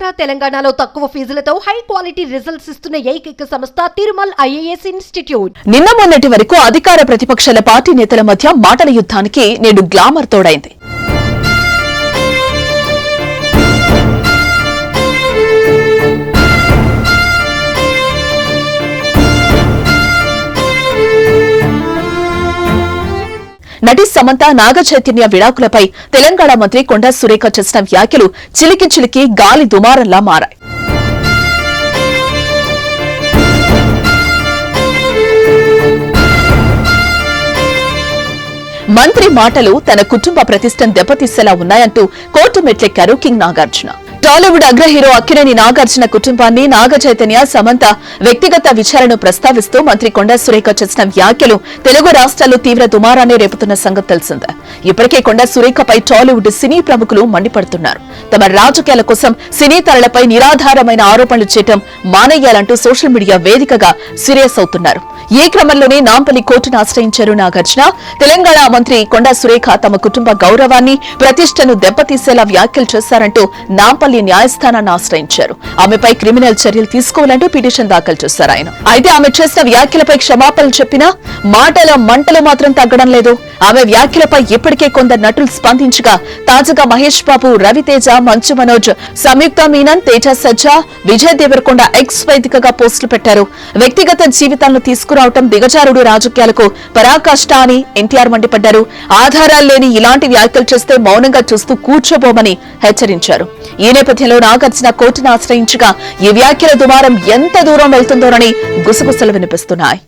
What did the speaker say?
ఆంధ్ర తెలంగాణలో తక్కువ ఫీజులతో high quality results ఇస్తున్న ఏకైక సంస్థ తిరుమల్ ఐఏఎస్ ఇన్స్టిట్యూట్. నిన్న మొన్నటి వరకు అధికార ప్రతిపక్షాల పార్టీ నేతల మధ్య మాటల యుద్ధానికి నేడు గ్లామర్ తోడైంది. నటి సమంత నాగ చైతన్య విడాకులపై తెలంగాణ మంత్రి కొండా సురేఖ చేసిన వ్యాఖ్యలు చిలికి చిలికి గాలి దుమారంలా మారాయి. మంత్రి మాటలు తన కుటుంబ ప్రతిష్టను దెబ్బతీసేలా ఉన్నాయంటూ కోర్టు మెట్లెక్కారు కింగ్ నాగార్జున. టాలీవుడ్ అగ్ర హీరో అక్కినేని నాగార్జున కుటుంబాన్ని నాగ చైతన్య సమంత వ్యక్తిగత విచారణను ప్రస్తావిస్తూ మంత్రి కొండా సురేఖ చేసిన వ్యాఖ్యలు తెలుగు రాష్ట్రాల్లో తీవ్ర దుమారాన్ని రేపుతున్న సంగతి తెలిసిందే. ఇప్పటికే కొండ సురేఖపై టాలీవుడ్ సినీ ప్రముఖులు మండిపడుతున్నారు. తమ రాజకీయాల కోసం సినీ తరలపై నిరాధారమైన ఆరోపణలు చేయటం మానేయాలంటూ సోషల్ మీడియా వేదికగా సీరియస్ అవుతున్నారు. ఈ క్రమంలోనే నాంపల్లి కోర్టును ఆశ్రయించారు నాగార్జున. తెలంగాణ మంత్రి కొండా సురేఖ తమ కుటుంబ గౌరవాన్ని ప్రతిష్టను దెబ్బతీసేలా వ్యాఖ్యలు చేశారంటూ నాంపల్లి న్యాయస్థానాన్ని ఆశ్రయించారు. ఆమెపై క్రిమినల్ చర్యలు తీసుకోవాలంటూ పిటిషన్ దాఖలు చేశారు ఆయన. అయితే ఆమె చేసిన వ్యాఖ్యలపై క్షమాపణలు చెప్పినా మాటల మంటలు మాత్రం తగ్గడం లేదు. ఆమె వ్యాఖ్యలపై ఇప్పటికే కొందరు నటులు స్పందించగా తాజాగా మహేష్ బాబు రవితేజ మంచు మనోజ్ సంయుక్త మీనన్ తేజ సజ్జా విజయ్ దేవరకొండ ఎక్స్ వేదికగా పోస్టులు పెట్టారు. వ్యక్తిగత జీవితాలను తీసుకురావటం దిగజారుడు రాజకీయాలకు పరాకాష్ట అని ఎన్టీఆర్ మండిపడ్డారు. ఆధారాలు లేని ఇలాంటి వ్యాఖ్యలు చేస్తే మౌనంగా చూస్తూ కూర్చోబోమని హెచ్చరించారు. ఈ నేపథ్యంలో నాగార్జున కోర్టును ఆశ్రయించగా ఈ వ్యాఖ్యల దుమారం ఎంత దూరం వెళ్తుందోనని గుసగుసలు వినిపిస్తున్నాయి.